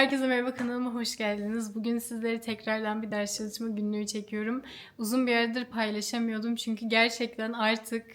Herkese merhaba kanalıma hoş geldiniz. Bugün sizlere tekrardan bir ders çalışma günlüğü çekiyorum. Uzun bir aradır paylaşamıyordum çünkü gerçekten artık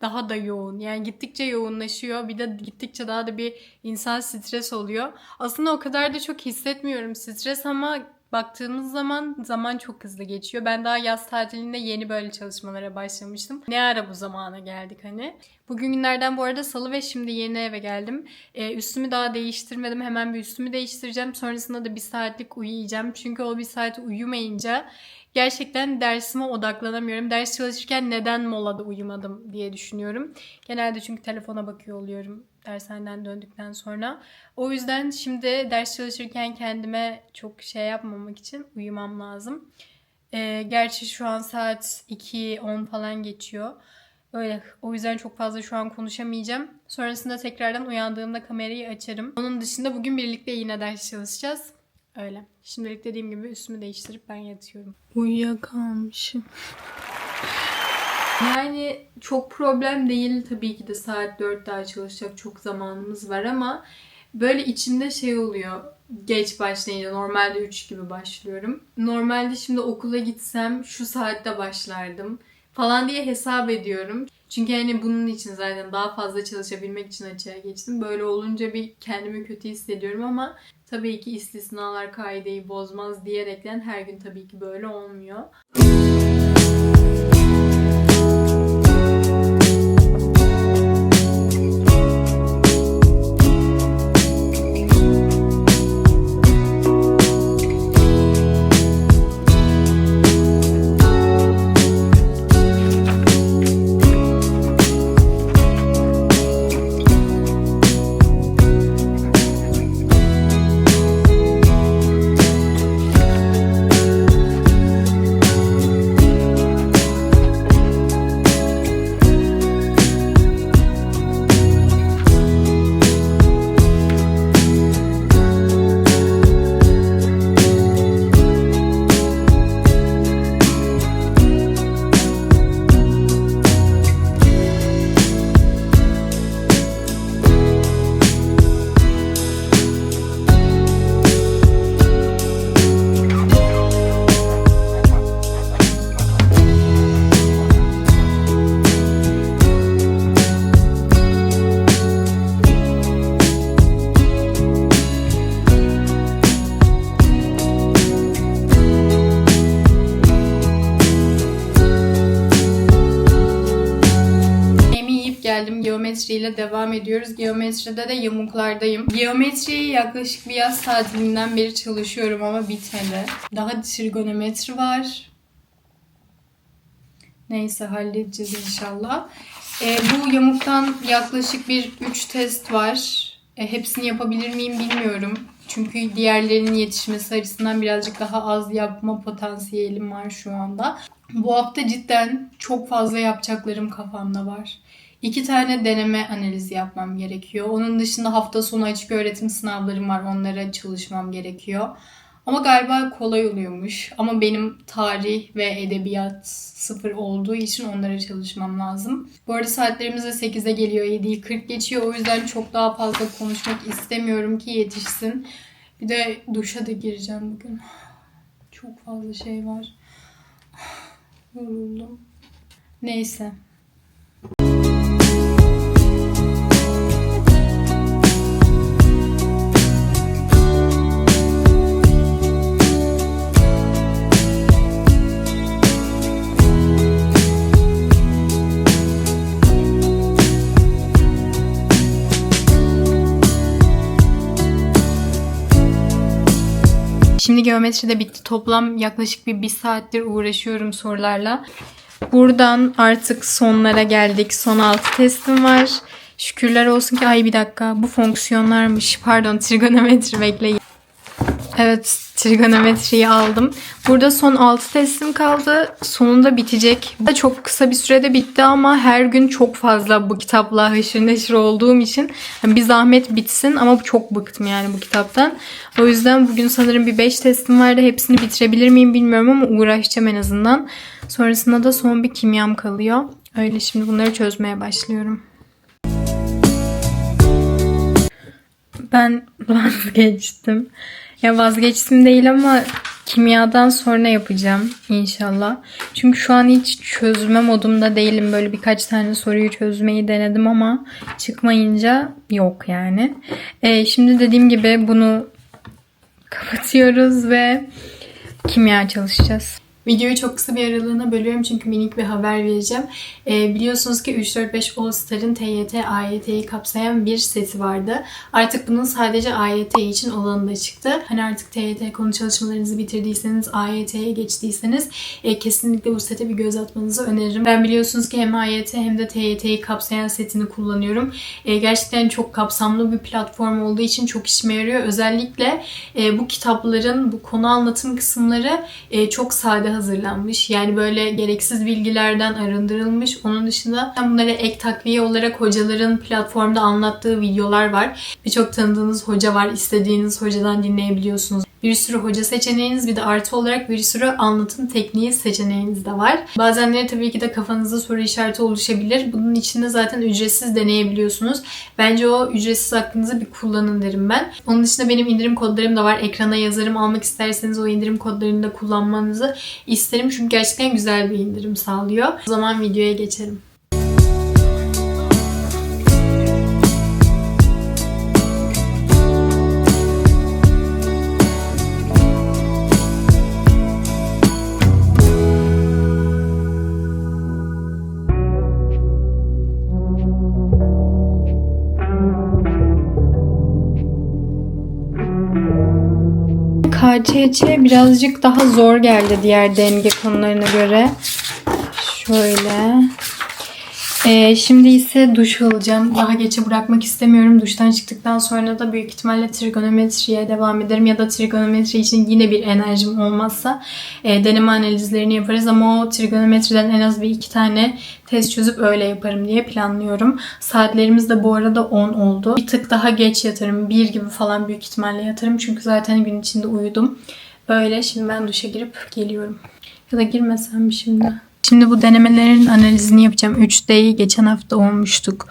daha da yoğun. Yani gittikçe yoğunlaşıyor. Bir de gittikçe daha da bir insan stres oluyor. Aslında o kadar da çok hissetmiyorum stres ama baktığımız zaman zaman çok hızlı geçiyor. Ben daha yaz tatilinde yeni böyle çalışmalara başlamıştım. Ne ara bu zamana geldik hani. Bugün günlerden bu arada salı ve şimdi yeni eve geldim. Ee, üstümü daha değiştirmedim. Hemen bir üstümü değiştireceğim. Sonrasında da bir saatlik uyuyacağım. Çünkü o bir saat uyumayınca gerçekten dersime odaklanamıyorum. Ders çalışırken neden molada uyumadım diye düşünüyorum. Genelde çünkü telefona bakıyor oluyorum dershaneden döndükten sonra. O yüzden şimdi ders çalışırken kendime çok şey yapmamak için uyumam lazım. Ee, gerçi şu an saat 2.10 falan geçiyor. Öyle. O yüzden çok fazla şu an konuşamayacağım. Sonrasında tekrardan uyandığımda kamerayı açarım. Onun dışında bugün birlikte yine ders çalışacağız. Öyle. Şimdilik dediğim gibi üstümü değiştirip ben yatıyorum. Uyuyakalmışım. Yani çok problem değil tabii ki de saat 4 daha çalışacak çok zamanımız var ama böyle içimde şey oluyor geç başlayınca normalde 3 gibi başlıyorum. Normalde şimdi okula gitsem şu saatte başlardım falan diye hesap ediyorum. Çünkü hani bunun için zaten daha fazla çalışabilmek için açığa geçtim. Böyle olunca bir kendimi kötü hissediyorum ama tabii ki istisnalar kaideyi bozmaz diyerekten her gün tabii ki böyle olmuyor. Geldim. Geometriyle devam ediyoruz. Geometride de yamuklardayım. Geometriyi yaklaşık bir yaz tatilinden beri çalışıyorum ama bitmedi. Daha trigonometri var. Neyse halledeceğiz inşallah. Ee, bu yamuktan yaklaşık bir 3 test var. E, hepsini yapabilir miyim bilmiyorum. Çünkü diğerlerinin yetişmesi açısından birazcık daha az yapma potansiyelim var şu anda. Bu hafta cidden çok fazla yapacaklarım kafamda var. İki tane deneme analizi yapmam gerekiyor. Onun dışında hafta sonu açık öğretim sınavlarım var. Onlara çalışmam gerekiyor. Ama galiba kolay oluyormuş. Ama benim tarih ve edebiyat sıfır olduğu için onlara çalışmam lazım. Bu arada saatlerimiz de 8'e geliyor. 7'yi 40 geçiyor. O yüzden çok daha fazla konuşmak istemiyorum ki yetişsin. Bir de duşa da gireceğim bugün. Çok fazla şey var. Yoruldum. Neyse. Şimdi geometri de bitti. Toplam yaklaşık bir, bir saattir uğraşıyorum sorularla. Buradan artık sonlara geldik. Son altı testim var. Şükürler olsun ki ay bir dakika bu fonksiyonlarmış. Pardon trigonometri bekleyin. Evet trigonometriyi aldım. Burada son 6 testim kaldı. Sonunda bitecek. Çok kısa bir sürede bitti ama her gün çok fazla bu kitapla haşır neşir olduğum için bir zahmet bitsin ama çok bıktım yani bu kitaptan. O yüzden bugün sanırım bir 5 testim vardı. Hepsini bitirebilir miyim bilmiyorum ama uğraşacağım en azından. Sonrasında da son bir kimyam kalıyor. Öyle şimdi bunları çözmeye başlıyorum. Ben vazgeçtim. Ya vazgeçtim değil ama kimyadan sonra yapacağım inşallah. Çünkü şu an hiç çözme modumda değilim. Böyle birkaç tane soruyu çözmeyi denedim ama çıkmayınca yok yani. Ee, şimdi dediğim gibi bunu kapatıyoruz ve kimya çalışacağız. Videoyu çok kısa bir aralığına bölüyorum çünkü minik bir haber vereceğim. Ee, biliyorsunuz ki 3-4-5 All Star'ın TYT, AYT'yi kapsayan bir seti vardı. Artık bunun sadece AYT için olanı da çıktı. Hani artık TYT konu çalışmalarınızı bitirdiyseniz, AYT'ye geçtiyseniz e, kesinlikle bu sete bir göz atmanızı öneririm. Ben biliyorsunuz ki hem AYT hem de TYT'yi kapsayan setini kullanıyorum. E, gerçekten çok kapsamlı bir platform olduğu için çok işime yarıyor. Özellikle e, bu kitapların bu konu anlatım kısımları e, çok sade hazırlanmış. Yani böyle gereksiz bilgilerden arındırılmış. Onun dışında bunlara ek takviye olarak hocaların platformda anlattığı videolar var. Birçok tanıdığınız hoca var. İstediğiniz hocadan dinleyebiliyorsunuz. Bir sürü hoca seçeneğiniz bir de artı olarak bir sürü anlatım tekniği seçeneğiniz de var. Bazenleri tabii ki de kafanızda soru işareti oluşabilir. Bunun içinde zaten ücretsiz deneyebiliyorsunuz. Bence o ücretsiz hakkınızı bir kullanın derim ben. Onun dışında benim indirim kodlarım da var. Ekrana yazarım. Almak isterseniz o indirim kodlarını da kullanmanızı isterim. Çünkü gerçekten güzel bir indirim sağlıyor. O zaman videoya geçelim. KCC birazcık daha zor geldi diğer denge konularına göre. Şöyle. Ee, şimdi ise duş alacağım. Daha geçe bırakmak istemiyorum. Duştan çıktıktan sonra da büyük ihtimalle trigonometriye devam ederim. Ya da trigonometri için yine bir enerjim olmazsa e, deneme analizlerini yaparız. Ama o trigonometriden en az bir iki tane test çözüp öyle yaparım diye planlıyorum. Saatlerimiz de bu arada 10 oldu. Bir tık daha geç yatarım. 1 gibi falan büyük ihtimalle yatarım. Çünkü zaten gün içinde uyudum. Böyle şimdi ben duşa girip geliyorum. Ya da girmesem mi şimdi? Şimdi bu denemelerin analizini yapacağım. 3D'yi geçen hafta olmuştuk.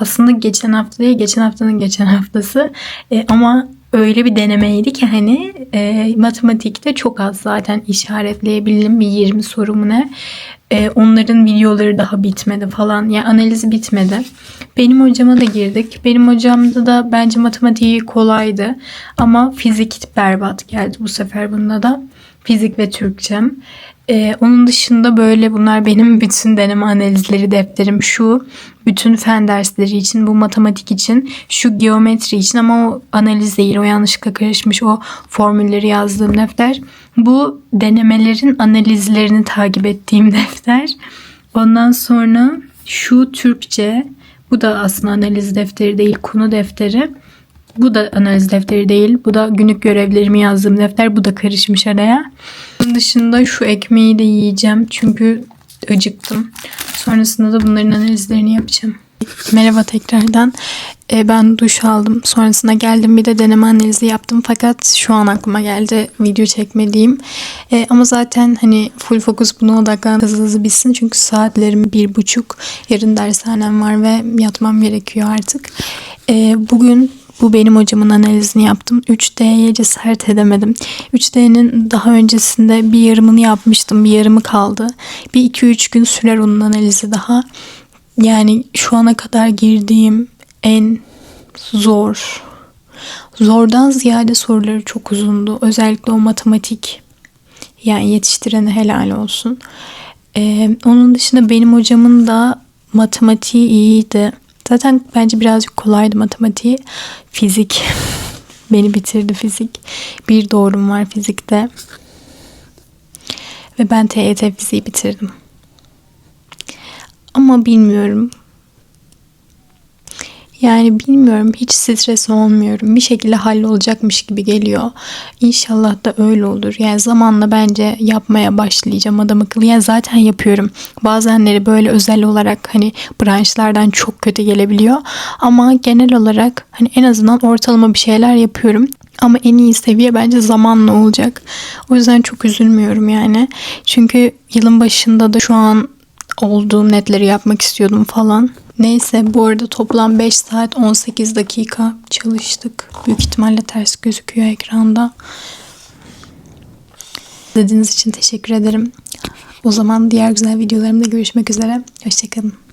Aslında geçen hafta değil, geçen haftanın geçen haftası. E, ama öyle bir denemeydi ki hani e, matematikte çok az zaten işaretleyebildim. Bir 20 soru ne. E, onların videoları daha bitmedi falan. Yani analizi bitmedi. Benim hocama da girdik. Benim hocamda da bence matematiği kolaydı. Ama fizik berbat geldi bu sefer bunda da. Fizik ve Türkçem. Ee, onun dışında böyle bunlar benim bütün deneme analizleri defterim. Şu bütün fen dersleri için, bu matematik için, şu geometri için ama o analiz değil, o yanlışlıkla karışmış o formülleri yazdığım defter. Bu denemelerin analizlerini takip ettiğim defter. Ondan sonra şu Türkçe, bu da aslında analiz defteri değil, konu defteri. Bu da analiz defteri değil. Bu da günlük görevlerimi yazdığım defter. Bu da karışmış araya. Bunun dışında şu ekmeği de yiyeceğim. Çünkü acıktım. Sonrasında da bunların analizlerini yapacağım. Merhaba tekrardan. E, ben duş aldım. Sonrasında geldim bir de deneme analizi yaptım. Fakat şu an aklıma geldi video çekmediğim. E, ama zaten hani full fokus buna odaklan hızlı hızlı bitsin. Çünkü saatlerim bir buçuk. Yarın dershanem var ve yatmam gerekiyor artık. E, bugün bu benim hocamın analizini yaptım. 3D'ye cesaret edemedim. 3D'nin daha öncesinde bir yarımını yapmıştım. Bir yarımı kaldı. Bir 2-3 gün sürer onun analizi daha. Yani şu ana kadar girdiğim en zor zordan ziyade soruları çok uzundu. Özellikle o matematik yani yetiştirene helal olsun. Ee, onun dışında benim hocamın da matematiği iyiydi. Zaten bence birazcık kolaydı matematiği. Fizik. Beni bitirdi fizik. Bir doğrum var fizikte. Ve ben TET fiziği bitirdim. Ama bilmiyorum. Yani bilmiyorum hiç stres olmuyorum. Bir şekilde hallolacakmış gibi geliyor. İnşallah da öyle olur. Yani zamanla bence yapmaya başlayacağım adam akıllı. Yani zaten yapıyorum. Bazenleri böyle özel olarak hani branşlardan çok kötü gelebiliyor. Ama genel olarak hani en azından ortalama bir şeyler yapıyorum. Ama en iyi seviye bence zamanla olacak. O yüzden çok üzülmüyorum yani. Çünkü yılın başında da şu an olduğum netleri yapmak istiyordum falan. Neyse bu arada toplam 5 saat 18 dakika çalıştık. Büyük ihtimalle ters gözüküyor ekranda. İzlediğiniz için teşekkür ederim. O zaman diğer güzel videolarımda görüşmek üzere. Hoşçakalın.